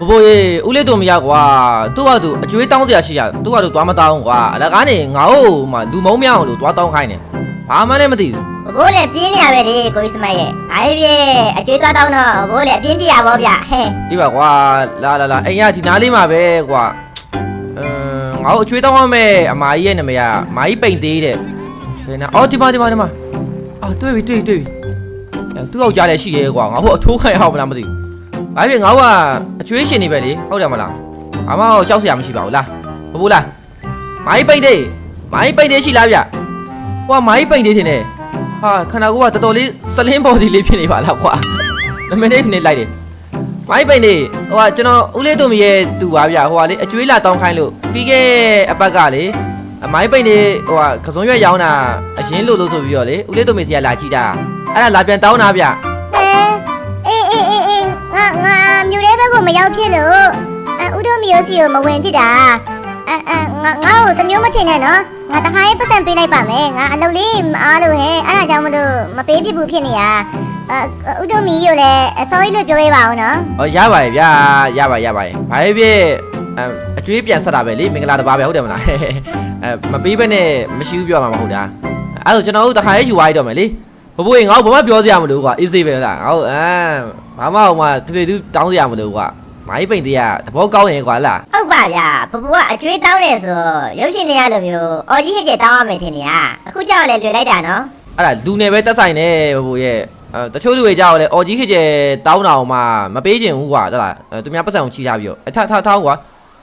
ဘဘိုးရေဦးလေးတို့မရကွာသူ့ဟာသူအကျွေးတောင်းစရာရှိရသူ့ဟာသူသွားမတောင်းကွာအလကားနေငါ့ကိုမှလူမုံမြောင်းလို့သွားတောင်းခိုင်းတယ်ဘာမှလည်းမသိဘူးဘိုးလည်းပြင်းနေရပဲလေကိုကြီးစမရဲ့အားပြည့်အကျွေးသွားတောင်းတော့ဘိုးလည်းအပြင်းပြရပါဗျဟဲ့ဒီပါကွာလာလာလာအိမ်ကဒီနားလေးမှာပဲကွာအမ်ငါ့ကိုအကျွေးတောင်းရမယ်အမကြီးရဲ့နာမည်ကမာကြီးပိန်သေးတဲ့ဘယ်နာအော်ဒီမှာဒီမှာဒီမှာအာတွေ့ပြီတွေ့ပြီတွေ့ပြီအဲသူ့ယောက်ျားလည်းရှိရဲကွာငါ့ကိုအထိုးခိုင်းအောင်မလားမသိဘူး ဘာဖြစ်ငါ့ကအကျွေးရှင်နေပဲလေဟုတ်တယ်မလားဘာမှတော့ကြောက်စရာမရှိပါဘူးလားဘဘိုးလားမာကြီးပိန်သေးမာကြီးပိန်သေးရှိလားဗျဟိုကမာကြီးပိန်သေးတင်နေဟာခန္ဓာကိုယ်ကတော်တော်လေးစလင်းပေါ်ဒီလေးဖြစ်နေပါလားကွာနမနေနေလိုက်တယ်မိုင်းပိန်နေဟိုကကျွန်တော်ဦးလေးတို့မရဲ့သူပါဗျဟိုကလေအကျွေးလာတောင်းခိုင်းလို့ပြီးခဲ့အပတ်ကလေအမိုင်းပိန်နေဟိုကကစုံရွက်ရောင်းတာအရင်လို့လို့ဆိုပြီးတော့လေဦးလေးတို့မေစီကလာကြည့်တာအဲ့ဒါလာပြန်တောင်းတာဗျဟဲအေးအေးအေးအေး ငါငါမြို့ထဲဘက်ကိုမရောက်ဖြစ်လို့အဥဒမျိုးစီကိုမဝင်ဖြစ်တာအဲအဲငါငါ့ကိုတမျိုးမထင်နဲ့နော်ငါတခါရေးပတ်စံပေးလိုက်ပါမယ်ငါအလုပ်လေးမအားလို့ဟဲ့အဲ့ဒါကြောင့်မလို့မပေးဖြစ်ဘူးဖြစ်နေရအဲဥဒမီကိုလည်းအစောကြီးလို့ပြောရပါအောင်နော်ဟောရပါတယ်ဗျာရပါရပါတယ်ဘာဖြစ်ဖြစ်အအကျွေးပြန်ဆက်တာပဲလေမင်္ဂလာတစ်ပါးပဲဟုတ်တယ်မလားအဲမပေးဘဲနဲ့မရှိဘူးပြောမှာမဟုတ်တာအဲ့ဒါကျွန်တော်တို့တခါရေးယူသွားရတော့မယ်လေဘဘိုးရင်ငါ့ကိုဘာမှပြောစရာမလိုကွာအေးစေးပဲလားငါ့ကိုအမ် ဘာမှဟိုမှာထွေထူးတောင်းစရာမလိုကွာမိုင်းပိန်တည်းကသဘောကောင်းရင်ကွာလားဟုတ်ပါဗျာဘဘကအကျွေးတောင်းတယ်ဆိုရုပ်ရှင်တွေရလိုမျိုးအော်ကြီးဟစ်ကျတောင်းရမယ်ထင်နေရအခုကြောက်လည်းလွယ်လိုက်တာနော်အဲ့ဒါလူနယ်ပဲတက်ဆိုင်နေဘဘိုးရဲ့အဲတချို့လူတွေကြောက်လဲအော်ကြီးခစ်ကျဲတောင်းတာအောင်မှမပေးချင်ဘူးကွာတက်လားအဲသူများပတ်စံကိုချီထားပြီးတော့အထထထောင်းကွာ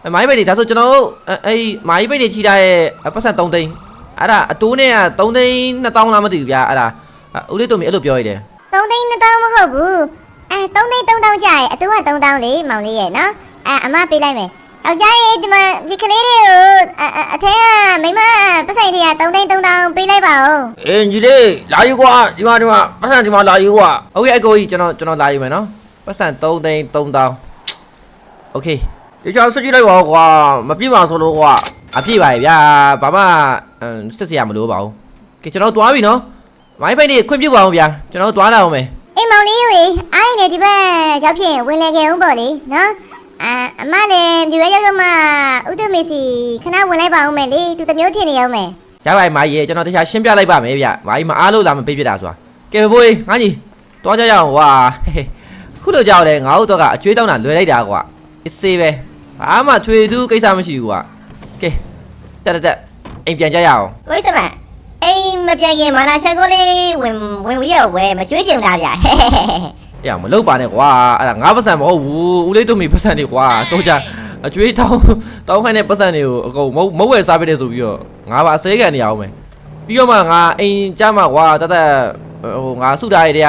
အဲမိုင်းပိန်တွေဒါဆိုကျွန်တော်တို့အဲအဲ့ဒီမိုင်းပိန်တွေချီထားရဲ့ပတ်စံ3သိန်းအဲ့ဒါအတိုးနဲ့က3သိန်း2000လားမသိဘူးဗျာအဲ့ဒါဦးလေးတို့မီအဲ့လိုပြောရတယ်3သိန်း2000မဟုတ်ဘူး အဲ3သိန်း3000ကြာရဲ့အတူက3000လေမောင်လေးရဲ့နော်အဲအမပေးလိုက်မယ်ယောက်ျားရဲ့ဒီမှာဒီကလေးတွေကိုအအအထဲကမိမပတ်ဆိုင်တွေက3သိန်း3000ပေးလိုက်ပါဦး အေးညီလေးလာယူကွာဒီမှာဒီမှာပတ်စံဒီမှာလာယူကွာဟုတ်ကဲ့အကိုကြီးကျွန်တော်ကျွန်တော်လာယူမယ်နော်ပတ်စံ3သိန်း3000โอเคဒီချောင်းစကြည့်လိုက်ပါဦးကွာမပြည့်ပါဆိုလို့ကွာအပြည့်ပါရဲ့ဗျာဘာမှအမ်စစ်စရာမလိုပါဘူးကဲကျွန်တော်သွားပြီနော်မိုင်းပိတ်နေခွင့်ပြုပါအောင်ဗျာကျွန်တော်သွားလာအောင်မယ် အေးမောင်လေးရေအားရနေဒီဘက်ရောက်ဖြင့်ဝင်လေခဲ့ဦးပေါ့လေနော်အာအမလည်းမြွေရောက်တော့မှဥဒမေစီခဏဝင်လိုက်ပါဦးမယ်လေသူတမျိုးထင်နေအောင်မယ်ရပါမိုင်းရေကျွန်တော်တခြားရှင်းပြလိုက်ပါမယ်ဗျမိုင်းမအားလို့လာမပေးပြတာဆိုတာကဲဘိုးငါကြီးသွားကြရအောင်ကွာဟဲ့ဟဲ့ခုလိုကြောက်လဲငါတို့တော့ကအကျွေးတောင်းတာလွယ်လိုက်တာကွာအစ်စေးပဲဘာမှထွေသူကိစ္စမရှိဘူးကွာကဲတက်တက်တက်အိမ်ပြန်ကြရအောင်ကိုကြီးစမအိ မ်မပြန်ခင်မာနာရှက်ကိုလေးဝင်ဝင်ဝရဝဲမကျွေးချင်တာဗျဟဲ့ဟဲ့ဟဲ့ဟဲ့ ။အေးမလုပ်ပါနဲ့ကွာအဲ့ဒါငါပတ်စံမဟုတ်ဘူးဦးလေးတို့မိပတ်စံတွေကွာတော့ကြအကျွေးတောင်းတောင်းခိုင်းတဲ့ပတ်စံတွေကိုအကုန်မဟုတ်မဟုတ်ဝယ်စားပေးတယ်ဆိုပြီးတော့ငါပါအစဲခံနေရအောင်မယ်ပြီးတော့မှငါအိမ်ကြမှာကွာတသက်ဟိုငါစုထားရတဲ့က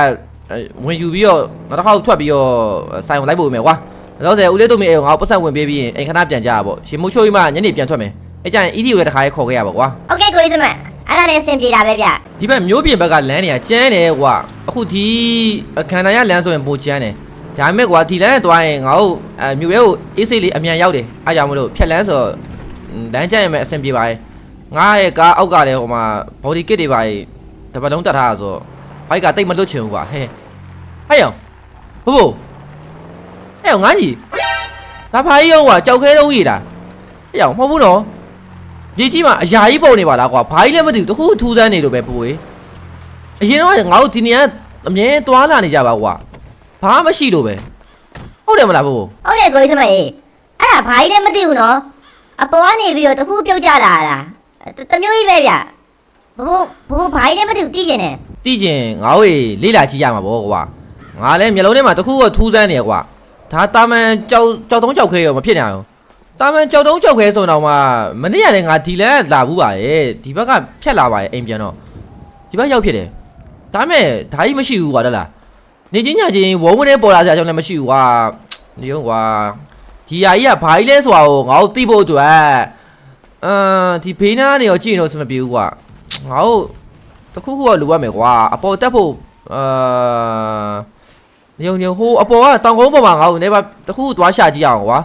ဝင်ယူပြီးတော့နောက်တစ်ခေါက်ထွက်ပြီးတော့ဆိုင်ကိုလိုက်ပို့မယ်ကွာတော့ဆယ်ဦးလေးတို့မိအိမ်ကိုငါပတ်စံဝင်ပေးပြီးရင်အိမ်ခဏပြန်ကြရပေါ့ရှင်မိုးချိုးကြီးမှညနေပြန်ထွက်မယ်အဲ့ကြရင် ED ကိုလည်းတစ်ခါရဲခေါ်ခဲ့ရပါကွာ โอเคကိုကြီးစမ အဲ့ဒါလည်းအဆင်ပြေတာပဲဗျဒီဘက်မျိုးပြင်ဘက်ကလမ်းတွေကကျန်းတယ်ကွာအခုဒီအခန္ဓာရလမ်းဆိုရင်ပိုကျန်းတယ်ဒါပေမဲ့ကွာဒီလမ်းကသွားရင်ငါတို့အဲမြို့ရဲကိုအေးစိတ်လေးအမြန်ရောက်တယ်အားကြောင့်မလို့ဖြတ်လန်းဆိုတော့လမ်းကျန်းရင်ပဲအဆင်ပြေပါရဲ့ငါရဲ့ကားအောက်ကလည်းဟိုမှာ body kit တွေပါတပတ်လုံးတက်ထားတာဆိုဘိုက်ကတိတ်မလွတ်ချင်ဘူးကွာဟဲ့ဟဲ့ရောဘို့ဘို့ဟဲ့ရောငါကြီးဒါဘာကြီးရောကွာကြောက်ခဲတုံးကြီးလားဟဲ့ရောမဟုတ်ဘူးနော် မြေကြီးမှာအရာကြီးပုံနေပါလားကွာဘာကြီးလည်းမသိဘူးတခုထူးဆန်းနေလို့ပဲပို့ဝေးအရင်တော့ငါတို့ဒီနေရာအမြဲသွားလာနေကြပါကွာဘာမှမရှိလို့ပဲဟုတ်တယ်မလားဘို့ဘို့ဟုတ်တယ်ကိုကြီးစမအေးအဲ့ဒါဘာကြီးလည်းမသိဘူးနော်အပေါ်ကနေပြီးတော့တခုပြုတ်ကြလာတာတတမျိုးကြီးပဲဗျဘဘဘဘဘာကြီးလည်းမသိဘူးတီးကျင်တယ်တိကျင်ငါတို့ရေလေးလာကြည့်ကြမှာပေါ့ကွာငါလည်းမျိုးလုံးထဲမှာတခုကထူးဆန်းနေကွာဒါတာမန်ကြောက်ကြောက်တုံးကြောက်ခဲရောမဖြစ်နိုင်အောင် တာမန်ကြောက်တုံးကြောက်ခဲဆိုတော့မှမနေ့ကလည်းငါဒီလန်လာဘူးပါရဲ့ဒီဘက်ကဖြတ်လာပါရဲ့အိမ်ပြန်တော့ဒီဘက်ရောက်ဖြစ်တယ်ဒါမဲ့ဒါကြီးမရှိဘူးကွာတလားနေချင်းညချင်းဝုံးဝနဲ့ပေါ်လာစရာအကြောင်းလည်းမရှိဘူးကွာနေရောကွာဒီယာကြီးကဘာကြီးလဲဆိုတာကိုငါတို့သိဖို့အတွက်အမ်ဒီဘေးနားနေရောကြည့်ရင်တော့စမပြေဘူးကွာငါတို့တခုခုကလိုရမယ်ကွာအပေါ်တက်ဖို့အာနေုံနေုံဟိုအပေါ်ကတောင်ကုန်းပေါ်မှာငါတို့နေပါတခုခုသွားရှာကြည့်အောင်ကွာ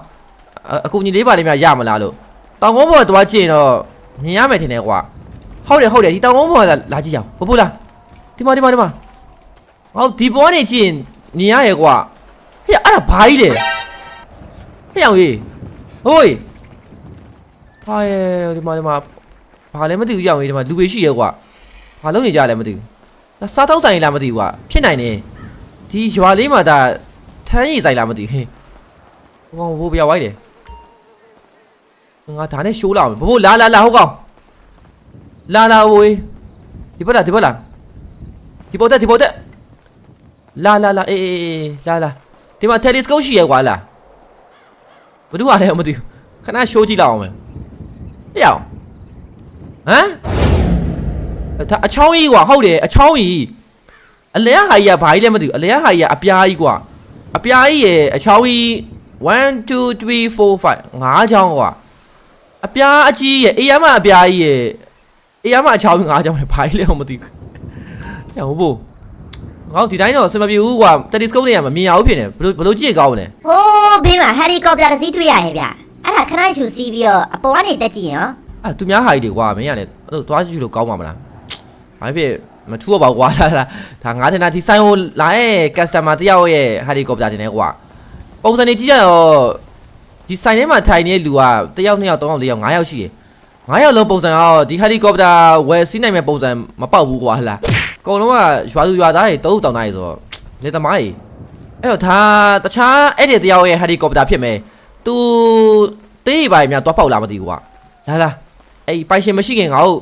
အအကူညီလေးပါလေးများရမလားလို့တောင်ကုန်းပေါ်ကသွားကြည့်ရင်တော့မြင်ရမယ်ထင်တယ်ကွာဟုတ်တယ်ဟုတ်တယ်ဒီတောင်ကုန်းပေါ်ကလာကြည့်အောင်ဖို့ဖို့လားဒီမှာဒီမှာဒီမှာဟောဒီဘောနေကြည့်ရင်မြင်ရရဲ့ကွာဟဲ့အဲ့ဒါဘာကြီးလဲဟဟဲ့အောင်ကြီးဟိုးဟာရဲ့ဒီမှာဒီမှာဘာလဲမသိဘူးရောက်ကြီးဒီမှာလူပဲရှိရဲကွာဘာလုပ်နေကြလဲမသိဘူးဒါစားတော့ဆိုင်လားမသိဘူးကွာဖြစ်နိုင်တယ်ဒီရွာလေးမှာဒါထမ်းရည်ဆိုင်လားမသိဘူးဟင်းဟိုကောင်ဘိုးပြဝိုက်တယ် ငါဒါနဲ့ရှိုးလာမယ်ဘိုးလာလာလာဟုတ်ကောင်လာလာဘိုးဒီဘက်လာဒီဘက်လာဒီပေါ်တက်ဒီပေါ်တက်လာလာလာအေးအေးအေးလာလာဒီမှာ telescope ရှိရဲကွာလာဘယ်သူကလဲမသိဘူးခဏရှိုးကြည့်လောက်အောင်မယ်ဟေ့အောင်ဟမ်ဒါအချောင်းကြီးကွာဟုတ်တယ်အချောင်းကြီးအလဲဟာကြီးကဘာကြီးလဲမသိဘူးအလဲဟာကြီးကအပြားကြီးကွာအပြားကြီးရဲ့အချောင်းကြီး1 2 3 4 5ငါးချောင်းကွာ အပြားအကြီးရဲ့အေးရမအပြားကြီးရဲ့အေးရမအချောင်းကြီးငါးချောင်းရဲ့ဘာကြီးလဲမသိဘူးဟဲ့ဟုတ်ဘူးငါတို့ဒီတိုင်းတော့အစမပြေဘူးကွာတက်လီစကုပ်တွေကမမြင်ရဘူးဖြစ်နေဘယ်လိုဘယ်လိုကြည့်ရကောင်းမလဲဟိုးဘေးမှာဟယ်လီကော်ပတာတစ်စီးတွေ့ရရဲ့ဗျအဲ့ဒါခဏရှူစီးပြီးတော့အပေါ်ကနေတက်ကြည့်ရင်ရောအာသူများဟာကြီးတွေကွာမင်းရတယ်အဲ့လိုသွားကြည့်လို့ကောင်းပါမလားဘာဖြစ်မထူတော့ပါကွာလာလာဒါငါထင်တာဒီဆိုင်ဟိုလာရဲ့ customer တယောက်ရဲ့ဟယ်လီကော်ပတာတင်နေကွာပုံစံနေကြည့်ရတော့ ဒီဆိုင်ထဲမှာထိုင်နေတဲ့လူကတယောက်နှစ်ယောက်သုံးယောက်လေးယောက်ငါးယောက်ရှိတယ်ငါးယောက်လုံးပုံစံကတော့ဒီဟယ်လီကော်ပတာဝယ်စီးနိုင်မဲ့ပုံစံမပေါက်ဘူးကွာဟလာအကုန်လုံးကရွာသူရွာသားတွေတုံးတောင်သားတွေဆိုတော့နေသမားကြီးအဲ့တော့ဒါတခြားအဲ့ဒီတယောက်ရဲ့ဟယ်လီကော်ပတာဖြစ်မယ်သူတေးပါများတော့ပေါက်လာမသိဘူးကွာလာလာ အဲ့ပိုင်ရှင်မရှိခင်ငါ့ကို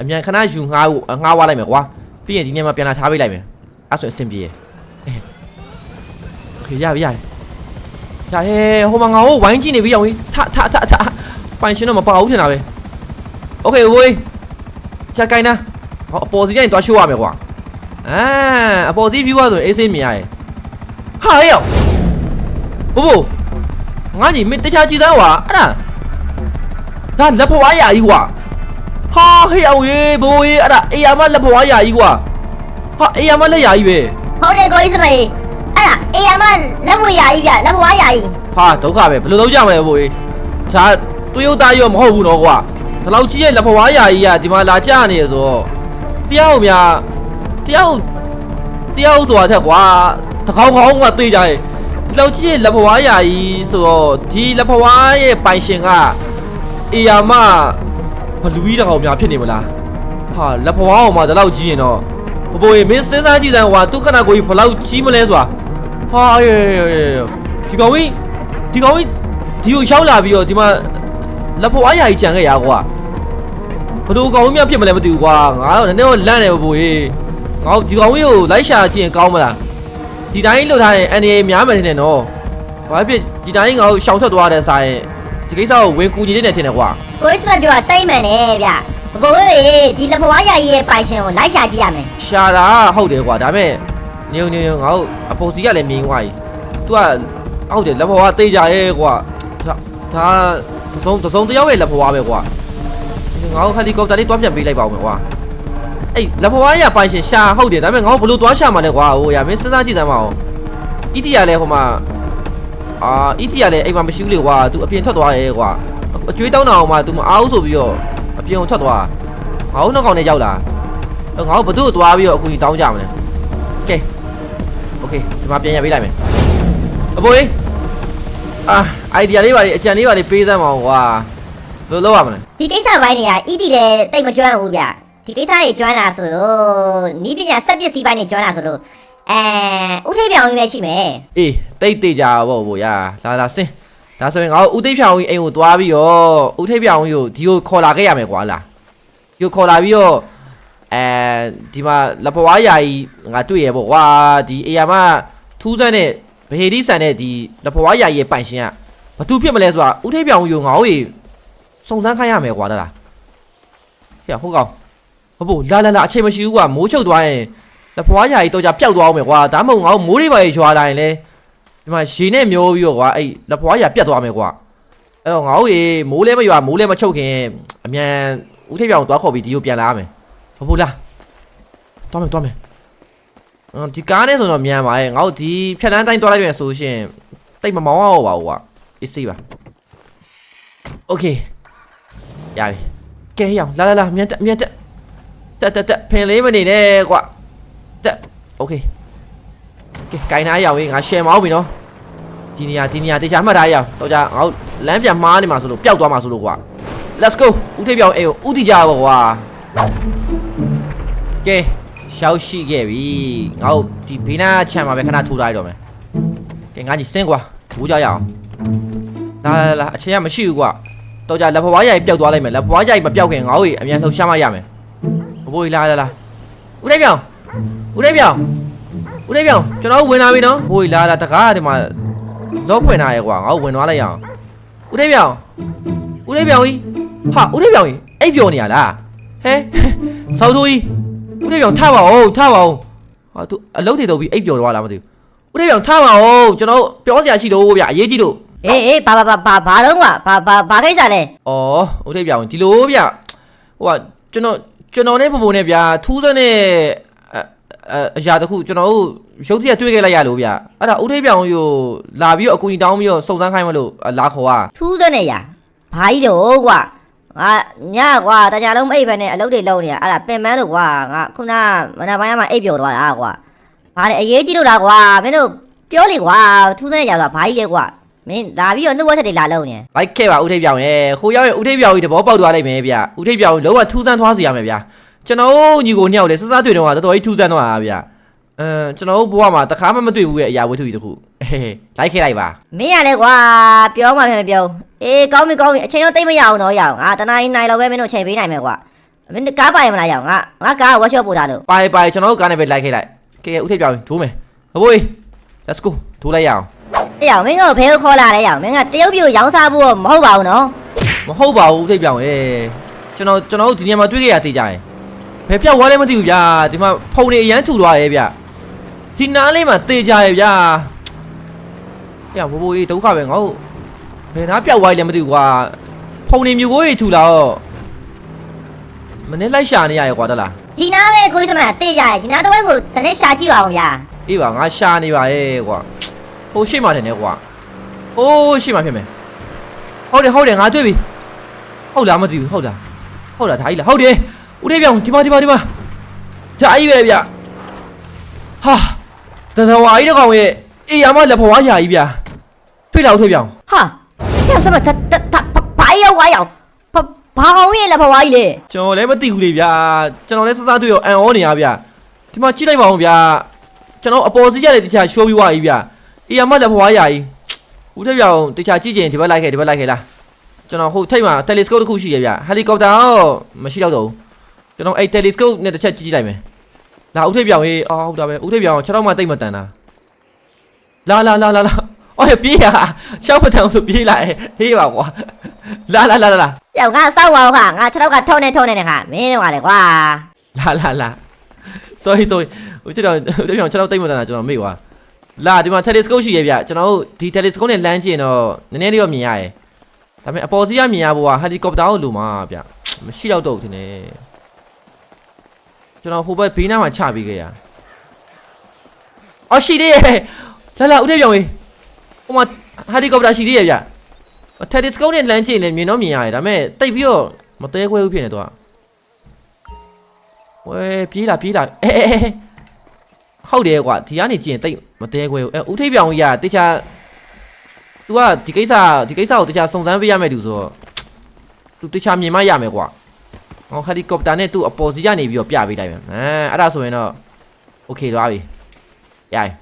အမြန်ခဏယူငှားဖို့ငှားဝလိုက်မယ်ကွာပြီးရင်ဒီနေ့မှပြန်လာထားပေးလိုက်မယ်အဲ့ဆိုအဆင်ပြေရဲ့အေးโอเคရပြီရတယ် ရဟဲဟိုမှာငါ့ကိုဝိုင်းကြည့်နေပြီအောင်ကြီးထထထထပိုင်ရှင်တော့မပါဘူးထင်တာပဲโอเคဝေးချက်ကိုင်းနာဟောအပေါ်စီကျရင်တွားရှိုးရမယ်ကွာအာအပေါ်စီဖြူရဆိုရင်အေးဆေးမြင်ရရဲ့ဟာဟဲ့ရောက်ဘိုးဘိုးငါညီမင်းတခြားကြည့်သားကွာအဲ့ဒါ ဒါလက်ဖွားရာကြီးကွာဟာဟေးအောင်ရေဘိုးရေအဲ့ဒါအေယာမလက်ဖွားရာကြီးကွာဟာအေယာမလက်ရာကြီးပဲ ဟုတ်တယ်ကိုကြီးစမေး အဲ့ဒါအေးရမလက်ဝဲရာကြီးဗျလက်ဘွားရာကြီးဟာဒုက္ခပဲဘယ်လိုလုပ်ကြမလဲဘိုးရေဒါတွေးရသားရောမဟုတ်ဘူးနော်ကွာဒီလောက်ကြီးရဲ့လက်ဖွားရာကြီးကဒီမှာလာကြနေရဆိုတော့တရားဟုတ်များတရားဟုတ်တရားဟုတ်ဆိုတာထက်ကွာတကောင်းကောင်းကသိကြရဲ့ဒီလောက်ကြီးရဲ့လက်ဖွားရာကြီးဆိုတော့ဒီလက်ဖွားရဲ့ပိုင်ရှင်ကအေယာမဘလူကြီးတကောင်များဖြစ်နေမလားဟာလက်ဖွားအောင်မှာဒီလောက်ကြီးရင်တော့ဘဘိုးရေမင်းစဉ်းစားကြည့်စမ်းကွာသူခဏကိုကြီးဘယ်လောက်ကြီးမလဲဆိုတာ ဟာရေဒီကောင်ကြီးဒီကောင်ကြီးဒီကိုရှောက်လာပြီးတော့ဒီမှာလက်ဖွားရာကြီးကြံခဲ့ရကွာဘယ်လိုကောင်ကြီးများဖြစ်မလဲမသိဘူးကွာငါတော့နည်းနည်းတော့လန့်နေဘဘိုးရေငါတို့ဒီကောင်ကြီးကိုလိုက်ရှာကြည့်ရင်ကောင်းမလားဒီတိုင်းလွတ်ထားရင်အန်ဒီအေများမယ်ထင်တယ်နော်ဘာဖြစ်ဒီတိုင်းငါတို့ရှောင်ထွက်သွားတဲ့ဆိုင်ဒီကိစ္စကိုဝင်ကူညီနေတယ်ထင်တယ်ကွာကိုကြီးစမေးပြောတာတိတ်မှန်တယ်ဗျဘဘိုးရေဒီလက်ဘွားရာကြီးရဲ့ပိုင်ရှင်ကိုလိုက်ရှာကြည့်ရမယ်ရှာတာဟုတ်တယ်ကွာဒါပေမဲ့ ညုံညုံညုံငါ့ကိုအပေါ်စီကလည်းမြင်ွားကြီး။ तू ကအောက်တယ်လက်ဘွားသေးကြရဲ့ကွာ။ဒါဒါသဆုံးသဆုံးတယောက်ရဲ့လက်ဘွားပဲကွာ။ငါ့ကိုဟယ်လီကော်ပတာလေးတွားပြန်ပေးလိုက်ပါဦးမယ်ကွာ။အေးလက်ဘွားရပိုင်ရှင်ရှာဟုတ်တယ်ဒါပေမဲ့ငါ့ကိုဘလို့တွားရှာမှာလဲကွာ။ဟိုရမင်းစဉ်းစားကြည့်စမ်းပါဦး။ ET ရလည်းဟိုမှာအာ ET ရလည်းအိမ်မှာမရှိဘူးလေကွာ။ तू အပြင်ထွက်သွားရဲ့ကွာ။အကျွေးတောင်းတာအောင်မှ तू မအားဘူးဆိုပြီးတော့အပြင်ကိုထွက်သွား။ငါ့ကိုနှောက်ကောင်နဲ့ရောက်လာ။ငါ့ကိုဘသူ့ကိုတွားပြီးတော့အခုကြီးတောင်းကြမလဲ။ ဒီမှာပြန်ရပေးလိုက်မယ်အဘိုးကြီးအာအိုင်ဒီယာလေးပါလေအကြံလေးပါလေပေးစမ်းပါအောင်ကွာဘယ်လိုလုပ်ရမလဲဒီကိစ္စပိုင်းတွေက ED လည်းတိတ်မကျွမ်းဘူးဗျဒီကိစ္စတွေကျွမ်းတာဆိုလို့နီးပညာစက်ပစ္စည်းပိုင်းတွေကျွမ်းတာဆိုလို့အဲဥထိပ်ပြောင်ကြီးပဲရှိမယ်အေးတိတ်တိတ်ကြပါဘောရာလာလာဆင်းဒါဆိုရင်ငါတို့ဦးသိပ်ဖြောင်ကြီးအိမ်ကိုသွားပြီးတော့ဦးထိပ်ဖြောင်ကြီးကိုဒီကိုခေါ်လာခဲ့ရမယ်ကွာလားဒီကိုခေါ်လာပြီးတော့ အဲဒီမှာလပွားယာကြီးငါတွေ့ရပေါ့ကွာဒီအေယာမထူးဆန်းတဲ့ဗဟေဒီဆန်တဲ့ဒီလပွားယာကြီးရဲ့ပိုင်ရှင်ကဘာသူဖြစ်မလဲဆိုတာဦးထိပ်ဖြောင်ကြီးကိုငါတို့စုံစမ်းခိုင်းရမယ်ကွာလားဟဲ့ဟုတ်ကောင်ဟုတ်ဘူးလာလာလာအချိန်မရှိဘူးကွာမိုးချုပ်သွားရင်လပွားယာကြီးတော့ကြပျောက်သွားအောင်မယ်ကွာဒါမှမဟုတ်ငါတို့မိုးတွေပါရွာလာရင်လေဒီမှာရေနဲ့မျောပြီးတော့ကွာအဲ့လက်ဖွားရပြတ်သွားမယ်ကွာအဲ့တော့ငါတို့ရေမိုးလဲမရွာမိုးလဲမချုပ်ခင်အမြန်ဦးထိပ်ပြောင်သွားခေါ်ပြီးဒီကိုပြန်လာရမယ် ဟုတ်ဘူးလားသွားမယ်သွားမယ်အော်ဒီကားနဲ့ဆိုတော့မြန်ပါရဲ့ငါတို့ဒီဖြတ်တန်းတိုင်းသွားလိုက်ပြန်ဆိုရှင်တိတ်မမောင်းအောင်ပါဘူးကွာအေးစေးပါโอเคရပြီကဲရအောင်လာလာလာမြန်တက်မြန်တက်တက်တက်တက်ဖင်လေးမနေနဲ့ကွာတက်โอเค ကဲကိုင်းနာရအောင်ငါရှယ်မအောင်ပြီနော် ဒီနေရာဒီနေရာတေချာမှတ်ထားရအောင်တော့ကြငါတို့လမ်းပြန်မှားနေမှာဆိုလို့ပျောက်သွားမှာဆိုလို့ကွာ let's go ဦးထိပ်ပြောင်းအေးကိုဦးတည်ကြပါကွာ ကဲရှောက်ရှိခဲ့ပြီငါတို့ဒီဘေးနားချမ်းမှာပဲခဏထိုးထားရတော့မယ်ကဲငါကြီးစင်းကွာထိုးကြရအောင်လာလာလာအချိန်ကမရှိဘူးကွာတော့ကြလက်ဖွားရိုက်ပျောက်သွားလိုက်မယ်လက်ဖွားရိုက်မပျောက်ခင်ငါတို့အမြန်ဆုံးရှာမှရမယ်ဘိုးကြီးလာလာလာဦးထိပ်ပြောင်းဦးထိပ်ပြောင်းဦးထိပ်ပြောင်းကျွန်တော်ဝင်လာပြီနော်ဘိုးကြီးလာလာတကားဒီမှာလောဖွင့်ထားရဲကွာငါတို့ဝင်သွားလိုက်ရအောင်ဦးထိပ်ပြောင်းဦးထိပ်ပြောင်းကြီးဟာဦးလေးပြောင်ကြီးအိပ်ပျော်နေရလား ဟဲဆောက်တို့ကြီးဦးလေးပြောင်ထပါဦးထပါဦးဟာသူအလုပ်တွေတော့ပြီးအိပ်ပျော်သွားလားမသိဘူးဦးလေးပြောင်ထပါဦးကျွန်တော်ပြောစရာရှိလို့ဗျအရေးကြီးလို့အေးအေးဘာဘာဘာဘာဘာလုံးကွာဘာဘာဘာကိစ္စလဲဩဦးလေးပြောင်ဒီလိုဗျဟိုကကျွန်တော်ကျွန်တော်နဲ့ပုံပုံနဲ့ဗျာထူးစမ်းတဲ့အအအရာတစ်ခုကျွန်တော်တို့ရုပ်တရက်တွေ့ခဲ့လိုက်ရလို့ဗျအဲ့ဒါဦးလေးပြောင်ကိုလာပြီးတော့အကူကြီးတောင်းပြီးတော့စုံစမ်းခိုင်းမလို့လာခေါ်อ่ะထူးစနေရဘာကြီးလို့ကွာ ငါညကွာတကြလုံးမအိပ်ပဲနဲ့အလုပ်တွေလုပ်နေရအဲ့ဒါပင်မန်းလို့ကွာငါခုနမနက်ပိုင်းကမှအိပ်ပျော်သွားတာကွာဘာလဲအရေးကြီးလို့လားကွာမင်းတို့ပြောလေကွာထူးစနေရဆိုတာဘာကြီးလဲကွာမင်းလာပြီးတော့နှုတ်ဝက်ချက်တွေလာလုပ်နေလိုက်ခဲ့ပါဦးထိပ်ပြောင်ရဲ့ဟိုရောက်ရင်ဦးထိပ်ပြောင်ကြီးတဘောပေါက်သွားလိုက်မယ်ဗျဦးထိပ်ပြောင်လုံးဝထူးဆန်းသွားစီရမယ်ဗျကျွန်တော်တို့ညီကိုနှစ်ယောက်လေစစတွေ့တော့တော်တော်ကြီးထူးဆန်းသွားတာဗျ အဲကျွန်တော်တို့ဘဝမှာတခါမှမတွေ့ဘူးရဲ့အရာဝတ္ထုကြီးတစ်ခုဟေးလိုက်ခဲ့လိုက်ပါမင်းရလဲကွာပြောမှပြန်မပြောအေးကောင်းပြီကောင်းပြီအချိန်တော့တိတ်မရအောင်တော့ရအောင်ငါတနားနိုင်လောက်ပဲမင်းတို့ချိန်ပေးနိုင်မယ်ကွာမင်းကားပါရင်မလားရအောင်ငါငါကားဝက်ရှော့ပို့ထားလို့ပိုင်ပိုင်ကျွန်တော်တို့ကားနဲ့ပဲလိုက်ခဲ့လိုက်ကဲဦးထိပ်ပြောင်ဒိုးမယ်ဟိုး let's go ဒိုးလိုက်ရအောင်အေးအောင်မင်းကဘယ်ကိုခေါ်လာလဲရအောင်မင်းကတရုတ်ပြည်ကိုရောင်းစားဖို့မဟုတ်ပါဘူးနော်မဟုတ်ပါဘူးဦးထိပ်ပြောင်ရဲ့ကျွန်တော်ကျွန်တော်တို့ဒီနေရာမှာတွေ့ခဲ့ရသေးကြရင်ဘယ်ပြောက်သွားလဲမသိဘူးဗျာဒီမှာဖုန်နေအရန်ထူသွားရဲ့ဗျ ဒီနားလေးမှာတေးကြရဲ့ဗျာညဘိုးဘိုးကြီးဒုက္ခပဲငါ့ကိုဘယ်နာပြောက်သွားလဲမသိဘူးကွာဖုန်နေမျိုးကိုကြီးထူလာတော့မနေ့လိုက်ရှာနေရရဲ့ကွာတလားဒီနားပဲကိုကြီးစမတေးကြရဲ့ဒီနားတစ်ဝက်ကိုတနေ့ရှာကြည့်အောင်ဗျာအေးပါငါရှာနေပါရဲ့ကွာဟိုရှိမှတယ်နဲ့ကွာဟိုးရှိမှဖြစ်မယ်ဟုတ်တယ်ဟုတ်တယ်ငါတွေ့ပြီဟုတ်လားမသိဘူးဟုတ်လားဟုတ်လားဒါကြီးလားဟုတ်တယ်ဦးလေးပြောင်းဒီမှာဒီမှာဒီမှာဒါကြီးပဲဗျဟာ တသဝါကြီးတစ်ကောင်ရဲ့အေးရမလက်ဖွားရာကြီးဗျတွေ့လားဦးလေးပြောင်းဟာပြောစမတတတဘာရောက်ဝါရောက်ဘာဘာကောင်းရဲ့လက်ဖွားကြီးလေကျွန်တော်လည်းမသိဘူးလေဗျာကျွန်တော်လည်းစစတွေ့ရောအန်ဩနေရဗျဒီမှာကြည့်လိုက်ပါဦးဗျာကျွန်တော်အပေါ်စီးရတယ်တခြားရှိုးပြီးွားကြီးဗျအေးရမလက်ဖွားရာကြီးဦးလေးပြောင်းတခြားကြည့်ကြရင်ဒီဘက်လိုက်ခဲ့ဒီဘက်လိုက်ခဲ့လားကျွန်တော်ဟိုထိတ်မှာ telescope တစ်ခုရှိရဗျဟယ်လီကော်ပတာတော့မရှိတော့တော့ဘူးကျွန်တော်အဲ့ telescope နဲ့တစ်ချက်ကြည့်ကြည့်လိုက်မယ် လာဦးထိပ်ပြောင်ရေးအော်ဟုတ်တာပဲဦးထိပ်ပြောင်6တော့မှတိတ်မတန်တာလာလာလာလာလာအော်ပြေးရရှောက်ပတန်ဆိုပြေးလာဟေးပါကွာလာလာလာလာလာယောက်ငါစောက်ပါဦးခါငါ6တော့ကထုံနေထုံနေနေခါမင်းတော့လေကွာလာလာလာ sorry sorry ဦးထိပ်ပြောင်ဦးထိပ်ပြောင်6တော့တိတ်မတန်တာကျွန်တော်မေ့သွားလာဒီမှာ telescope ရှိရဗျကျွန်တော်တို့ဒီ telescope နဲ့လမ်းကြည့်ရင်တော့နည်းနည်းလေးတော့မြင်ရတယ်ဒါပေမဲ့အပေါ်စီးကမြင်ရဖို့ကဟယ်လီကော်ပတာကိုလိုမှာဗျမရှိတော့တော့ဘူးထင်တယ် ကျွန်တော်ဟိုဘက်ဘေးနားမှာချပေးခဲ့ရအော်ရှိသေးရဲ့လာလာဦးလေးပြောင်းဝေးဟိုမှာဟယ်လီကော်ပတာရှိသေးရဲ့ဗျတယ်လီစကုပ်နဲ့လမ်းချင်လည်းမြင်တော့မြင်ရတယ်ဒါပေမဲ့တိတ်ပြီးတော့မတဲခွဲဘူးဖြစ်နေတော့ဝဲပြေးလာပြေးလာအဲအဲအဲဟုတ်တယ်ကွာဒီကနေကြည့်ရင်တိတ်မတဲခွဲဘူးအဲဦးထိပ်ပြောင်းကြီးကတခြား तू ကဒီကိစ္စဒီကိစ္စကိုတခြားစုံစမ်းပေးရမယ်သူဆိုတော့ तू တခြားမြင်မရမယ်ကွာ ဟောဟယ်လီကော်ပတာနဲ့သူ့အပေါ်စီကနေပြီးတော့ပြပေးလိုက်မယ်အဲအဲ့ဒါဆိုရင်တော့โอเคသွားပြီရိုင်း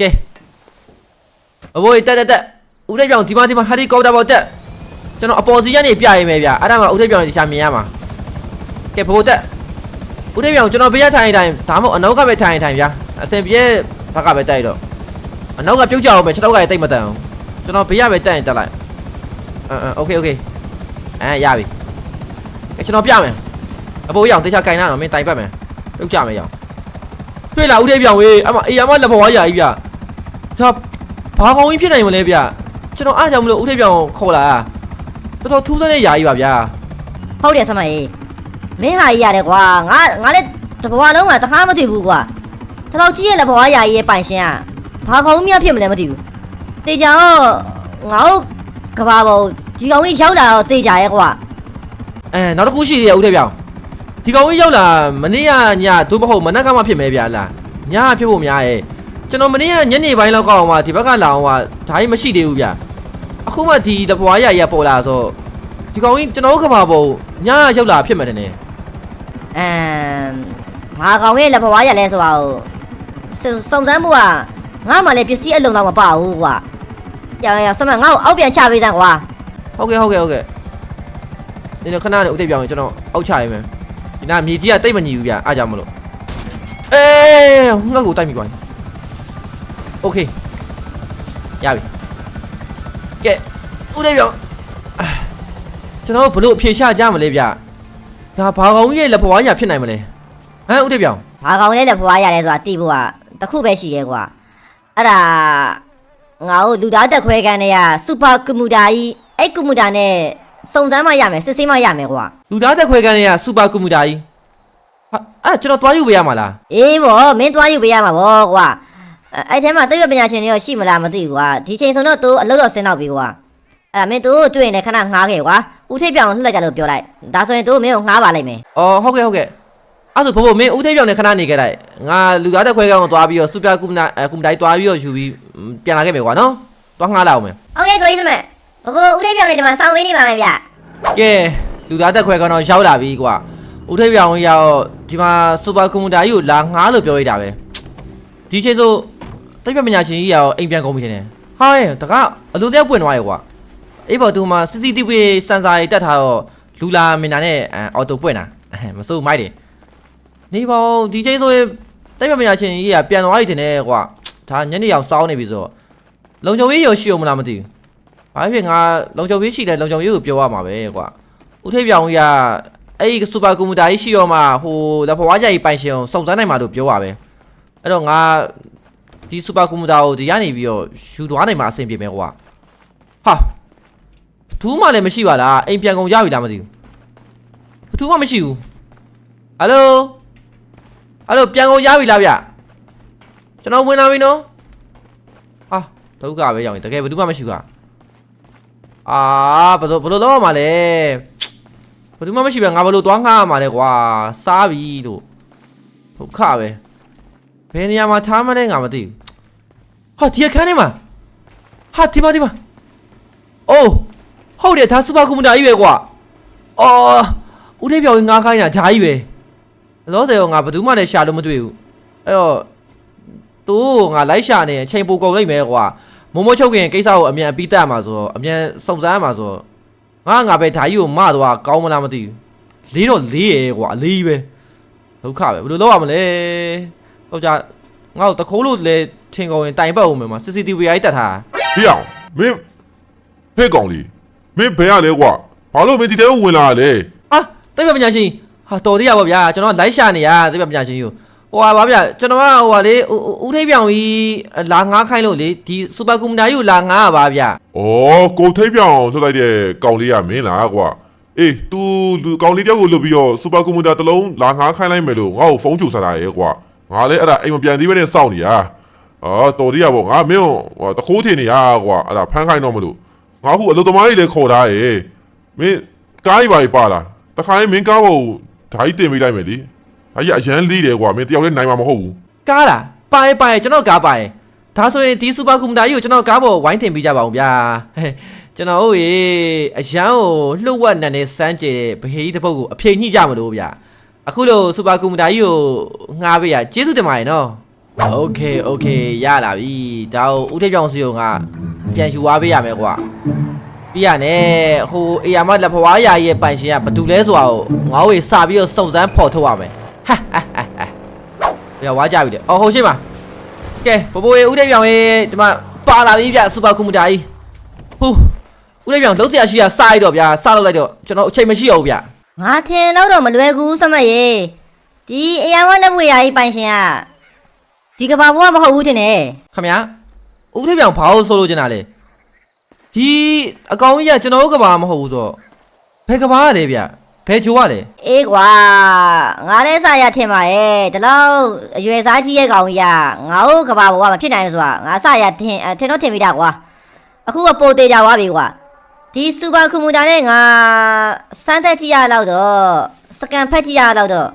ကဲအဘိုးတက်တက်တက်ဦးထိပ်ပြောင်ဒီမှာဒီမှာဟယ်လီကော်ပတာပေါ်တက်ကျွန်တော်အပေါ်စီကနေပြရမယ်ဗျအဲ့ဒါမှဦးထိပ်ပြောင်တခြားမြင်ရမှာကဲဘိုးတက်ဦးထိပ်ပြောင်ကျွန်တော်ဘေးရထိုင်တိုင်းဒါမှမဟုတ်အနောက်ကပဲထိုင်ထိုင်ဗျာအစင်ပြေဘက်ကပဲတိုက်တော့အနောက်ကပြုတ်ကြအောင်ပဲခြေထောက်ကလည်းတိတ်မတန်အောင်ကျွန်တော်ဘေးရပဲတက်ရင်တက်လိုက်အမ်အမ်โอเคโอเคအဲရပြီ အဲ့ ကျွန်တော်ပြမယ်အဖိုးရောင်တေချာကင်နာတော့မင်းတိုင်ပတ်မယ်ပြုတ်ကြမယ်ရောင်တွေ့လားဦးသေးပြောင်ဝေးအမအေးရမလက်ဘဝါရာကြီးဗျဒါဘာကောင်းကြီးဖြစ်နိုင်မလဲဗျကျွန်တော်အားကြောင့်မလို့ဦးသေးပြောင်ခေါ်လာတော်တော်ထူးဆန်းတဲ့ယာကြီးပါဗျာဟုတ်တယ်စမကြီးမင်းဟာကြီးရတယ်ကွာငါငါလည်းတဘွားလုံးကတခါမတွေ့ဘူးကွာတလောက်ကြီးရဲ့လက်ဘွားရာကြီးရဲ့ပိုင်ရှင်ကဘာကောင်းမြတ်ဖြစ်မလဲမသိဘူးတေချာတော့ငါ့ကဘာပေါ်ဒီကောင်ကြီးရောက်လာတော့တေချာရဲ့ကွာ အဲနောက်တစ်ခုရှိသေးတယ်ဦးသေးပြောင်ဒီကောင်ကြီးရောက်လာမနေ့ကညသို့မဟုတ်မနက်ကမှဖြစ်မယ်ဗျာလားညကဖြစ်ဖို့များရဲ့ကျွန်တော်မနေ့ကညနေပိုင်းလောက်ကောက်အောင်မှဒီဘက်ကလာအောင်မှဒါကြီးမရှိသေးဘူးဗျအခုမှဒီတပွားရရပေါ်လာဆိုဒီကောင်ကြီးကျွန်တော်ကဘာပေါ်ညရောက်လာဖြစ်မှတယ်နေအမ်ဘာကောင်ရဲ့လက်ဘွားရလဲဆိုတော့စုံစုံစမ်းမှုကငါမှလည်းပစ္စည်းအလုံးတော့မပါဘူးကွာ။ရောင်ရောင်စမငါ့ကိုအောက်ပြန်ချပေးစမ်းကွာဟုတ်ကဲ့ဟုတ်ကဲ့ဟုတ်ကဲ့ ဒီတော့ခဏနဲ့ဥတိပြောင်းရင်ကျွန်တော်အောက်ချရမယ်ဒီနာမြေကြီးကတိတ်မညီဘူးဗျအားကြောင့်မလို့အေးငါ့ကိုတိုက်မိသွားပြီโอเคရပြီကဲဥတိပြောင်းအာကျွန်တော်ဘလို့အဖြေရှာကြမလဲဗျဒါဘာကောင်ကြီးရဲ့လက်ဘွားရဖြစ်နိုင်မလဲဟမ်ဥတိပြောင်း ။ဘာကောင်ရဲ့လက်ဘွားရလဲဆိုတာတိဖို့ကတစ်ခုပဲရှိရဲကွာ။အဲ့ဒါငါတို့လူသားတက်ခွဲကန်တွေကစူပါကွန်ပျူတာကြီးအဲ့ကွန်ပျူတာနဲ့ စုံစမ်းမှရမယ်စစ်ဆေးမှရမယ်ကွာလူသားသက်ခွဲကန်းတွေကစူပါကွန်ပျူတာကြီးဟာအဲ့ကျွန်တော်တွားယူပေးရမှာလား။အေးဗောမင်းသွားယူပေးရမှာဗောကွာ။အဲ့အဲ့ထဲမှာတိရပညာရှင်တွေရောရှိမလားမသိဘူးကွာ။ဒီချိန်ဆိုတော့သူအလုပ်တော့ဆင်းတော့ပြီကွာ။အဲ့ဒါမင်းသူတွေ့ရင်လည်းခဏငှားခဲ့ကွာ။ဦးထိပ်ပြောင်လှည့်လိုက်ကြလို့ပြောလိုက်။ဒါဆိုရင်သူမင်းကိုငှားပါလိုက်မယ်အော်ဟုတ်ကဲ့ဟုတ်ကဲ့အဲ့ဆိုဘဘမင်းဦးထိပ်ပြောင်းနဲ့ခဏနေခဲ့လိုက်ငါလူသားသက်ခွဲကန်းကိုတွားပြီးတော့စူပါကွန်ပျူတာအဲကွန်ပျူတာကြီးတွားပြီးတော့ယူပြီးပြန်လာခဲ့မယ်ကွာနော်တွားငှားလာအောင်မယ်။ဟုတ်ကဲ့ကိုကြီးစမ ဘဘဦးထိပ်ပြောင်လေးဒီမှာစောင်းဝေးနေပါမယ်ဗျ။ကဲလူသားသက်ခွဲကန်းတော့ရောက်လာပြီကွာဦးထိပ်ပြောင်းရောက်ဒီမှာစူပါကွန်ပျူတာကြီးကိုလာငှားလို့ပြောရတာပဲဒီချိန်ဆိုတိတ်ပညာရှင်ကြီးရောအိမ်ပြန်ကုန်ပြီထင်တယ်ဟာရဲ့တကအလိုတက်ပွင့်သွားရေကွာအေးပေါ်သူမှာ CCTV စင်ဆာကြီးတက်ထားတော့လူလာမင်နာနဲ့အော်တိုပွင့်တာမစိုးမိုက်တယ်နေပါဦးဒီချိန်ဆိုရင်တိုက်ပမရချင်းကြီးကပြန်သွားပြီတင်တယ်ကွာဒါညနေအောင်စောင်းနေပြီဆိုတော့လုံချုံရေးရရှိအောင်မလားမသိဘူး ဘာဖြစ်ငါလုံချုံရေးရှိတယ်လုံချုံရေးကိုပြောရမှာပဲကွာဥထိပ်ပြောင်ကြီးကအဲ့ဒီစူပါကွန်ပျူတာကြီးရှိရောမှဟိုလက်ဖွားကြကြီးပိုင်ရှင်အောင်စုံစမ်းနိုင်မှာလို့ပြောပါပဲအဲ့တော့ငါဒီစူပါကွန်ပျူတာကိုဒီကနေပြီးတော့ယူသွားနိုင်မှာအဆင်ပြေမယ်ကွာဟာဘူးမှလည်းမရှိပါလားအိမ်ပြန်ကုန်ရပြီလားမသိဘူးဘသူမှမရှိဘူးဟယ်လိုအဲ့လိုပြန်ကုန်ရပြီလားဗျကျွန်တော်ဝင်လာပြီနော်ဟာဒုက္ခပဲရောက်ရင်တကယ်ဘယ်သူမှမရှိဘူးဟာ အာဘယ်လိုဘယ်လိုလုပ်ရမှာလဲဘယ်သူမှမရှိပဲငါဘယ်လိုသွားငှားရမှာလဲကွာစားပြီလို့ဒုက္ခပဲဘယ်နေရာမှာထားမလဲငါမသိဘူးဟာဒီအခန်းထဲမှာဟာဒီမှာဒီမှာအိုးဟုတ်တယ်ဒါစူပါကွန်ပျူတာကြီးပဲကွာအော်ဦးလေးပြောင်းငါးခိုင်းတာဂျာကြီးပဲလောဆယ်ကငါဘယ်သူမှလည်းရှာလို့မတွေ့ဘူးအဲ့တော့သူ့ကိုငါလိုက်ရှာနေရင်အချိန်ပိုကုန်လိမ့်မယ်ကွာ မမိုးချုပ်ခင်ကိစ္စကိုအမြန်အပြီးတတ်မှာဆိုတော့အမြန်စုံစမ်းမှာဆိုတော့ငါငါပဲဓာကြီးကိုမသွားကောင်းမလားမသိဘူးလေးတော့လေးရဲကွာအလေးပဲဒုက္ခပဲဘယ်လိုလုပ်ရမလဲဟုတ်ကြငါ့ကိုတခိုးလို့လဲထင်ကုန်ရင်တိုင်ပတ်အောင်မယ်မှာ CCTV ရိုက်တက်ထားဟေးအောင်မင်းဖဲ့ကောင်လေးမင်းဘယ်ရလဲကွာဘာလို့မင်းဒီတဲကိုဝင်လာရလဲဟာတိတ်ပညာရှင်ဟာတော်သေးရပါဗျာကျွန်တော်လိုက်ရှာနေရတိတ်ပညာရှင်ယူ ဟိုဟာပါဗျာကျွန်တော်ကဟိုဟာလေဦးထိပ်ပြောင်ကြီးလာငားခိုင်းလို့လေဒီစူပါကွန်ပျူတာကြီးကိုလာငားရပါဗျာဩကိုထိပ်ပြောင်ထုတ်လိုက်တဲ့ကောင်လေးကမင်းလားကွာအေး तू လူကောင်လေးတယောက်ကိုလွတ်ပြီးတော့စူပါကွန်ပျူတာတစ်လုံးလာငားခိုင်းလိုက်မယ်လို့ငါ့ကိုဖုန်းချိုဆက်တာရဲ့ကွာငါလည်းအဲ့ဒါအိမ်မပြန်သေးဘဲနဲ့စောင့်နေရအော်တော်သေးရပေါ့ငါမင်းဟိုတခိုးထင်နေရကွာအဲ့ဒါဖမ်းခိုင်းတော့မလို့ငါအခုအလုပ်သမားကြီးလည်းခေါ်ထားရဲ့မင်းကားကြီးပါကြီးပါလားတခါရင်မင်းကားပေါ်ဓာကြီးတင်ပေးလိုက်မယ်လी ဒါကြီးအရန်လီးတယ်ကွာမင်းတယောက်လည်းနိုင်မှာမဟုတ်ဘူး ကားလားပိုင်ပိုင်ကျွန်တော်ကားပိုင်ဒါဆိုရင်ဒီစူပါကွန်ပျူတာကြီးကိုကျွန်တော်ကားပေါ်ဝိုင်းတင်ပေးကြပါအောင်ဗျာဟဲ့ကျွန်တော်တို့ရေအရန်ကိုလှုပ်ဝက်နန်နေစမ်းကြတဲ့ဗဟေးတစ်ပုတ်ကိုအဖြေညှိကြမလို့ဗျာအခုလို့စူပါကွန်ပျူတာကြီးကိုငှားပေးရကျေးဇူးတင်ပါတယ်နော်โอเคโอเคရလာပြီဒါကိုဦးထိပ်ပြောင်စီကိုငါပြန်ယူသွားပေးရမယ်ကွာပြီးရနဲ့ဟိုအေယာမလက်ဖွားရာရဲ့ပိုင်ရှင်ကဘာတူလဲဆိုတာကိုငါ့ဝေစပြီးတော့စုံစမ်းဖော်ထုတ်ရမယ် ဟာဟာဟာဟာဘယ်ဝါကြပြီလေအော်ဟိုရှိမှာကဲဘဘိုးရေဦးထိပ်ပြောင်ရေဒီမှာပါလာပြီဗျစူပါကွန်ပျူတာကြီးဟူးဦးထိပ်ပြောင်လုံးစရာရှိတာစားရတော့ဗျာစားလို့လိုက်တော့ကျွန်တော်အချိန်မရှိတော့ဘူးဗျငါထင်တော့တော့မလွယ်ကူစမတ်ရေဒီအရာမလက်ဝေရာကြီးပိုင်ရှင်ကဒီကဘာဘွားမဟုတ်ဘူးထင်တယ်ခမညာဦးထိပ်ပြောင်ဘာလို့ဆိုလို့ကျင်တာလဲဒီအကောင်ကြီးကကျွန်တော်တို့ကဘာမဟုတ်ဘူးဆိုတော့ဘယ်ကဘာရလဲဗျ ဘယ်ချိုးရလဲအေးကွာငါလည်းစားရထင်ပါရဲ့ဒီလောက်အရွယ်စားကြီးရဲ့ကောင်ကြီးကငါ့ကိုကဘာဘွားမဖြစ်နိုင်ဘူးဆိုတာငါစားရထင်အထင်တော့ထင်မိတာကွာအခုကပိုသေးကြသွားပြီကွာဒီစူပါကွန်ပျူတာနဲ့ငါစမ်းသက်ကြည့်ရတော့တော့စကန်ဖက်ကြည့်ရတော့တော့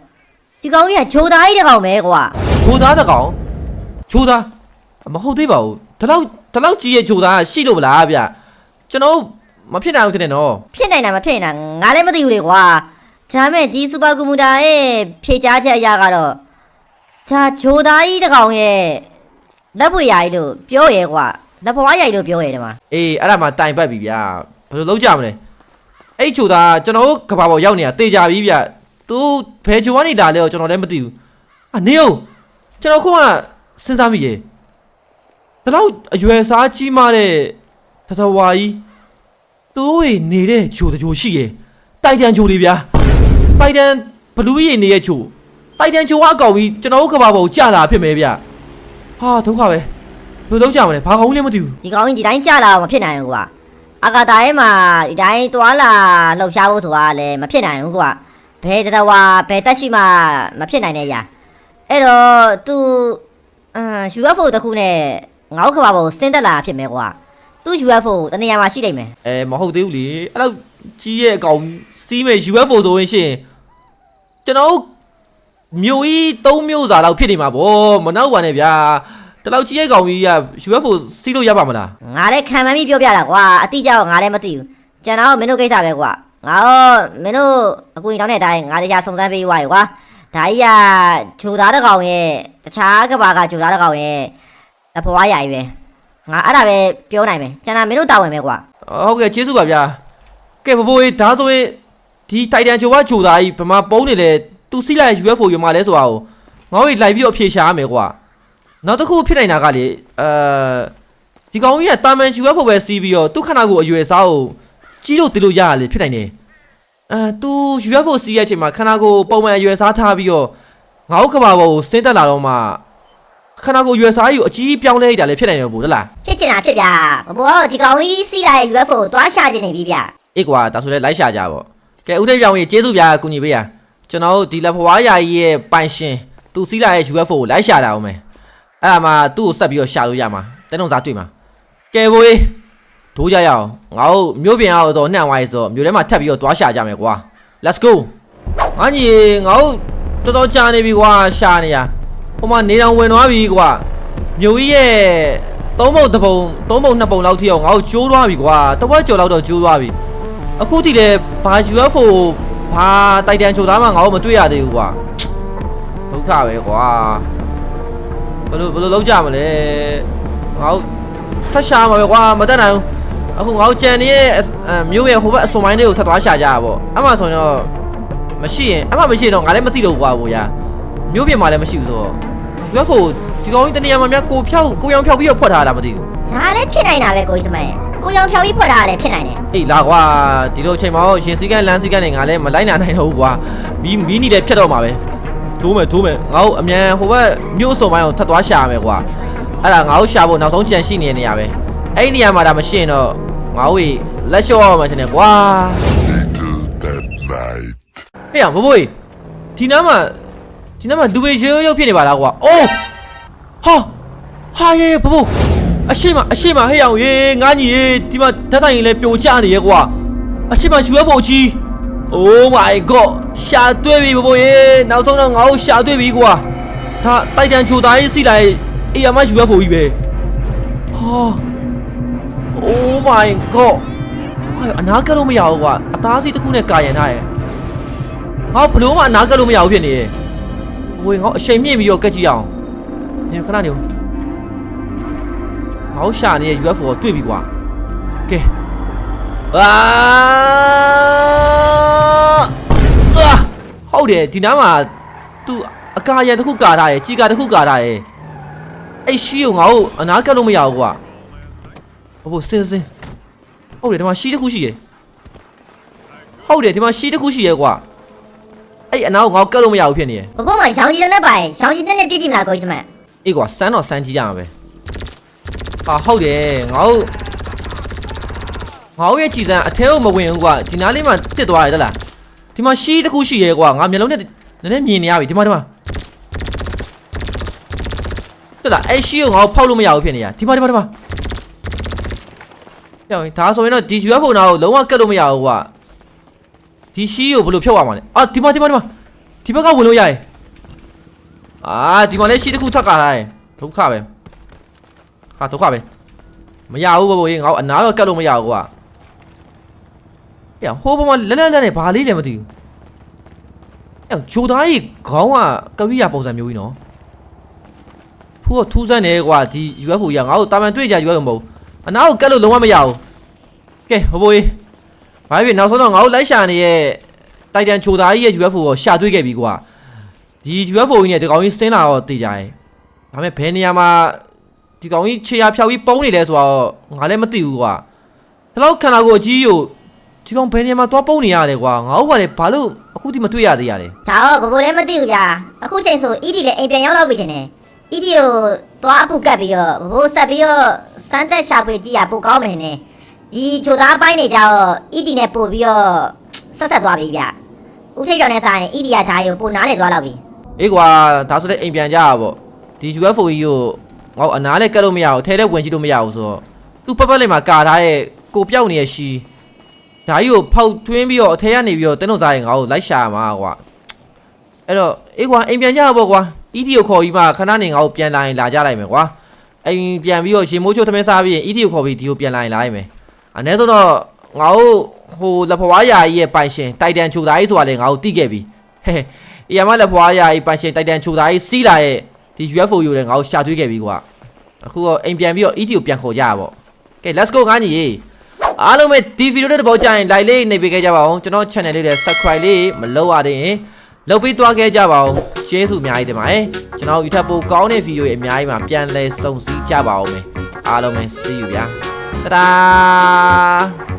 ဒီကောင်ကြီးကဂျိုသားကြီးတစ်ကောင်ပဲကွာချိုးသားတကောင်ချိုးသားမဟုတ်သေးပါဘူးဒီလောက်ဒီလောက်ကြီးရဲ့ဂျိုသားရှိလို့မလားဗျကျွန်တော် မဖြစ်နိုင်ဘူးတင်တယ်နော်ဖြစ်နိုင်တာမဖြစ်နိုင်တာငါလည်းမသိဘူးလေကွာဒါပေမဲ့ဒီစူပါကွန်ပျူတာရဲ့ဖြည့်ချချက်အရာကတော့ဂျာဂျိုသားကြီးတစ်ကောင်ရဲ့လက်ပွေရာကြီးလို့ပြောရဲကွာလက်ဖွားရာကြီးလို့ပြောရဲတယ်မှာအေးအဲ့ဒါမှတိုင်ပတ်ပြီဗျာဘယ်လိုလုပ်ကြမလဲအဲ့ဂျိုသားကျွန်တော်တို့ကဘာပေါ်ရောက်နေတာတေချာပြီဗျသူဘယ်ဂျိုကနေဒါလဲတော့ကျွန်တော်လည်းမသိဘူးအာနေအောင်ကျွန်တော်ခုမှစဉ်းစားမိရေဒီလောက်အရွယ်စားကြီးမားတဲ့တထဝါကြီး သူတို့တွေနေတဲ့ဂျိုတဂျိုရှိရေတိုက်တန်ဂျိုတွေဗျာတိုက်တန်ဘလူးကြီးနေတဲ့ဂျိုတိုက်တန်ဂျိုကအကောင်ကြီးကျွန်တော်တို့ကဘာပေါ်ကြာလာဖြစ်မယ်ဗျဟာဒုက္ခပဲဘယ်လိုလုပ်ကြမလဲဘာကောင်ကြီးလည်းမသိဘူးဒီကောင်ကြီးဒီတိုင်းကြာလာတော့မဖြစ်နိုင်ဘူးကွာအာကာတာရဲ့မှာဒီတိုင်းတွာလာလှုပ်ရှားဖို့ဆိုတာလည်းမဖြစ်နိုင်ဘူးကွာဘယ်တတဝါဘယ်တက်ရှိမှမဖြစ်နိုင်တဲ့အရာအဲ့တော့ तू အမ် UFO တစ်ခုနဲ့ငေါ့ခဘာပေါ်ဆင်းသက်လာတာဖြစ်မယ်ကွာ သူ UFO တနေရာမှာရှိနေမယ်အဲမဟုတ်သေးဘူးလေအဲ့လောက်ကြီးရဲ့အကောင်စီးမဲ့ UFO ဆိုရင်ရှင်ကျွန်တော်တို့မြို့ကြီး၃မြို့စာလောက်ဖြစ်နေမှာဗောမနောက်ပါနဲ့ဗျာတလောက်ကြီးရဲ့ကောင်ကြီးက UFO စီးလို့ရပါမလားငါလည်းခံမှန်းပြီးပြောပြတာကွာအတိအကျတော့ငါလည်းမသိဘူးကျန်တော့မင်းတို့ကိစ္စပဲကွာငါတော့မင်းတို့အကူကြီးတောင်းတဲ့အတိုင်းငါတရားစုံစမ်းပေးရွာရွာဒါကြီးကဂျိုသားတစ်ကောင်ရဲ့တခြားကဘာကဂျိုသားတစ်ကောင်ရဲ့အဖွားရိုင်ပဲ ငါအဲ့ဒါပဲပြောနိုင်မယ်ကျန်တာမင်းတို့တာဝန်ပဲကွာဟုတ်ကဲ့ကျေးဇူးပါဗျာကဲဘဘိုးကြီးဒါဆိုရင်ဒီတိုင်တန်ဂျိုကဂျိုသားကြီးဘယ်မှာပုံးနေလဲသူစီးလိုက် UFO ယူမှာလဲဆိုတာကိုငေါ့ကြီးလိုက်ပြီးတော့ဖြေရှာရမယ်ကွာနောက်တစ်ခုဖြစ်နိုင်တာကလေအဲဒီကောင်ကြီးကတာမန် UFO ပဲစီးပြီးတော့သူ့ခန္ဓာကိုယ်အရွယ်စားကိုကြီးလို့တည်လို့ရရလေဖြစ်နိုင်တယ်အဲသူ UFO စီးရဲ့အချိန်မှာခန္ဓာကိုယ်ပုံမှန်အရွယ်စားထားပြီးတော့ငါ့ကဘာပေါ်ကိုဆင်းသက်လာတော့မှ ခန္ဓာကိုယ်အရွယ်စားကြီးကိုအကြီးပြောင်းလဲလိုက်တာလည်းဖြစ်နိုင်တယ်ဘူးလားဖြစ်ချင်တာဖြစ်ဗျာဘဘောကဒီကောင်ကြီးစီးလာတဲ့ UFO ကိုတွားရှာခြင်းနေပြီဗျာအေးကွာဒါဆိုလဲလိုက်ရှာကြပါကဲဦးထိပ်ပြောင်းကြီးကျေးဇူးဗျာကူညီပေးရကျွန်တော်တို့ဒီလက်ဖွားယာကြီးရဲ့ပိုင်ရှင်သူစီးလာရဲ့ UFO ကိုလိုက်ရှာတာအောင်မယ်အဲ့ဒါမှသူ့ကိုဆက်ပြီးတော့ရှာလို့ရမှာတဲတုံစားတွေ့မှာကဲဘိုးကြီးဒိုးကြရအောင်ငါတို့မြို့ပြင်အောင်တော့နှံ့သွားရေးဆိုတော့မြို့ထဲမှာထပ်ပြီးတော့တွားရှာကြမယ်ကွာ let's go ငါညီငါတို့တော်တော်ကြာနေပြီကွာရှာနေရ ဟိုမှာနေတောင်ဝင်သွားပြီကွာမြို့ကြီးရဲ့သုံးပုံတစ်ပုံသုံးပုံနှစ်ပုံလောက်ထိအောင်ငါတို့ကျိုးသွားပြီကွာတဝက်ကျော်လောက်တော့ကျိုးသွားပြီအခုထိလည်းဘာ UFO ဘာတိုက်တန်ချိုသားမှငါတို့မတွေ့ရသေးဘူးကွာဒုက္ခပဲကွာဘယ်လိုဘယ်လိုလုပ်ကြမလဲငါတို့ထပ်ရှာမှာပဲကွာမတက်နိုင်ဘူးအခုငါတို့ကြံနေတဲ့မြို့ရဲ့ဟိုဘက်အစွန်ပိုင်းလေးကိုထပ်သွားရှာကြရပေါ့အမှဆိုရင်တော့မရှိရင်အမှမရှိရင်တော့ငါလည်းမသိတော့ဘူးကွာဘို့ရ မျိုးပြင်မှာလည်းမရှိဘူးဆိုတော့ဒီဘက်ကိုဒီကောင်ကြီးတနေရာမှာများကိုဖြောက်ကိုရောင်ဖြောက်ပြီးတော့ဖွက်ထားတာမသိဘူးဒါလည်းဖြစ်နိုင်တာပဲကိုကြီးစမဲကိုရောင်ဖြော်ပြီးဖွက်တာလည်းဖြစ်နိုင်တယ်အေးလာကွာဒီလိုအချိန်မှာတော့ရှင်စည်းကမ်းလမ်းစည်းကမ်းတွေငါလည်းမလိုက်နိုင်နိုင်တော့ဘူးကွာမီးမီးနီလည်းဖြတ်တော့မှာပဲထိုးမယ်ထိုးမယ်ငါတို့အမြန်ဟိုဘက်မြို့အစုံပိုင်းကိုထပ်သွားရှာမယ်ကွာအဲ့ဒါငါတို့ရှာဖို့နောက်ဆုံးကြံရှိနေတဲ့နေရာပဲအဲ့ဒီနေရာမှာဒါမရှိရင်တော့ငါတို့ရေလက်လျှော့ရမှာထင်တယ်ကွာ that night ဟေ့ရဘဘိုးဒီနားမှာ ဒီနားမှာလူပဲရေရုပ်ဖြစ်နေပါလားကွာအိုးဟာဟာရေဘဘိုးအရှိမအရှိမဟေ့ရအောင်ရေငါညီရေဒီမှာဓာတ်တိုင်ရင်လည်းပြိုကျနေရဲ့ကွာအရှိမ UFO ကြီး Oh my god ရှာတွေ့ပြီဘဘိုးရေနောက်ဆုံးတော့ငါ့ကိုရှာတွေ့ပြီကွာဒါတိုက်တန်ချိုသားရေးစီလိုက်အေးရမ UFO ကြီးပဲဟာ Oh my god ဟာအနာကလို့မရဘူးကွာအသားစီးတစ်ခုနဲ့ကာရန်ထားရဲ့ငါဘလို့မှအနာကပ်လို့မရဘူးဖြစ်နေတယ်။ ဝေငါအချိန်မြင့်ပြီးတော့ကက်ကြည့်အောင်။နေခဏနေဦး။ငါ့ရှာနေတဲ့ UFO ကိုတွေ့ပြီကွာ။ကဲ။အာအာဟုတ်တယ်ဒီနားမှာ तू အကာရန်တစ်ခုကာထားရဲ့ကြီးကာတစ်ခုကာထားရဲ့အဲ့ရှိကိုငါ့ကိုအနာကပ်လို့မရဘူးကွာ။ဘဘစင်စင်ဟုတ်တယ်ဒီမှာရှိတစ်ခုရှိရဲ့ဟုတ်တယ်ဒီမှာရှိတစ်ခုရှိရဲ့ကွာ အဲ့အနာကိုငါကတ်လို့မရဘူးဖြစ်နေရယ်ဘဘောမှာရောင်ကြီးတဲ့နဲ့ပါရင်ရောင်ကြီးတဲ့နဲ့ပြည့်ကြည့်မလားကိုကြီးစမဲအေးကွာစမ်းတော့စမ်းကြည့်ကြမှာပဲဟာဟုတ်တယ်ငါတို့ငါတို့ရဲ့ကြည်စမ်းအထဲကိုမဝင်ဘူးကွာဒီနားလေးမှာတစ်သွားရတယ်တလားဒီမှာရှိတစ်ခုရှိရဲကွာငါမျက်လုံးနဲ့နည်းနည်းမြင်နေရပြီဒီမှာဒီမှာတက်လားအဲ့ရှိကိုငါတို့ဖောက်လို့မရဘူးဖြစ်နေရဒီမှာဒီမှာဒီမှာကြောက်ရင်ဒါဆိုရင်တော့ဒီ UFO နာကိုလုံးဝကတ်လို့မရဘူးကွာ ဒီရှိကိုဘယ်လိုဖြုတ်ရမှာလဲအာဒီမှာဒီမှာဒီမှာဒီဘက်ကဝင်လို့ရရဲ့အာဒီမှာလည်းရှိတစ်ခုထပ်ကားထားတယ်ဒုက္ခပဲဟာဒုက္ခပဲမရဘူးဘဘိုးကြီးငါ့ကိုအနာတော့ကတ်လို့မရဘူးကွာဟဲ့ဟိုဘမလက်လက်လက်နဲ့ဘာလေးလဲမသိဘူးဟဲ့ဂျိုသားကြီးခေါင်းကကဝိရပုံစံမျိုးကြီးနော်ဖူးကထူးဆန်းနေကွာဒီ UFO ကြီးကငါ့ကိုတာမန်တွေ့ကြ UFO မဟုတ်ဘူးအနာကိုကတ်လို့လုံးဝမရဘူးကဲဘဘိုးကြီး ဘာဖြစ်နောက်ဆုံးတော့ငါ့ကိုလိုက်ရှာနေရဲ့တိုက်တန်ဂျိုသားကြီးရဲ့ UFO ကိုရှာတွေ့ခဲ့ပြီကွာဒီ UFO ကြီးနဲ့ဒီကောင်ကြီးစင်းလာတော့တေးကြတယ်ဒါပေမဲ့ဘယ်နေရာမှာဒီကောင်ကြီးခြေရာဖြောက်ပြီးပုံးနေလဲဆိုတော့ငါလည်းမသိဘူးကွာဒီလောက်ခန္ဓာကိုယ်အကြီးကိုဒီကောင်ဘယ်နေရာမှာသွားပုံးနေရလဲကွာငါ့ဘကလည်းဘာလို့အခုထိမတွေ့ရသေးရလဲဒါတော့ဘဘလည်းမသိဘူးဗျာအခုချိန်ဆို ED လည်းအိမ်ပြန်ရောက်တော့ပြီတင်တယ် ED ကိုသွားအပုတ်ကပ်ပြီးတော့ဘဘဆက်ပြီးတော့စမ်းသက်ရှာဖွေကြည့်ရပိုကောင်းမယ်နေ ဒီချိုသားပိုင်းနေကြတော့ ED နဲ့ပို့ပြီးတော့ဆက်ဆက်သွားပြီဗျဦးထိပ်ပြောင်နဲ့ဆိုင် ED ကဒါရုံပိုနားလေသွားတော့ပြီအေးကွာဒါဆိုလည်းအိမ်ပြန်ကြရပါပေါ့ဒီ UFO ကြီးကိုငါ့အနားလည်းကတ်လို့မရဘူးထဲလည်းဝင်ကြည့်လို့မရဘူးဆိုတော့သူ့ပတ်ပတ်လေးမှာကာထားရဲ့ကိုပြောက်နေတဲ့ရှီဒါကြီးကိုဖောက်ထွင်းပြီးတော့အထဲကနေပြီးတော့တင်းတို့စားရင်ငါ့ကိုလိုက်ရှာမှာကွာအဲ့တော့အေးကွာအိမ်ပြန်ကြရပေါ့ကွာ ED ကိုခေါ်ပြီးမှခဏနေငါ့ကိုပြန်လာရင်လာကြလိုက်မယ်ကွာအိမ်ပြန်ပြီးတော့ရေမိုးချိုးသမင်းစားပြီးရင် ED ကိုခေါ်ပြီးဒီကိုပြန်လာရင်လာလိုက်မယ် အနည်းဆုံးတော့ငါတို့ဟိုလက်ဖွားယာကြီးရဲ့ပိုင်ရှင်တိုက်တန်ချိုသားကြီးဆိုတာလည်းငါတို့သိခဲ့ပြီဟဲ့အရာမလက်ဖွားရာကြီးပိုင်ရှင်တိုက်တန်ချိုသားကြီးစီးလာရဲ့ဒီ UFO ယူတယ်ငါတို့ရှာတွေ့ခဲ့ပြီကွာအခုတော့အိမ်ပြန်ပြီးတော့ ET ကိုပြန်ခေါ်ကြရပေါ့ကဲ let's go ငါညီအားလုံးပဲဒီဗီဒီယိုတဲ့ဘောကြရင် like လေးနှိပ်ပေးခဲ့ကြပါအောင်ကျွန်တော် channel လေးလည်း subscribe လေးမလုပ်ရသေးရင်လုပ်ပြီးသွားခဲ့ကြပါအောင်ကျေးဇူးအများကြီးတင်ပါတယ်ကျွန်တော်ယူထပ်ဖို့ကောင်းတဲ့ဗီဒီယိုတွေအများကြီးမှာပြန်လဲစုံစည်းကြပါအောင်မယ်အားလုံးပဲ see you ဗျာ တဒါ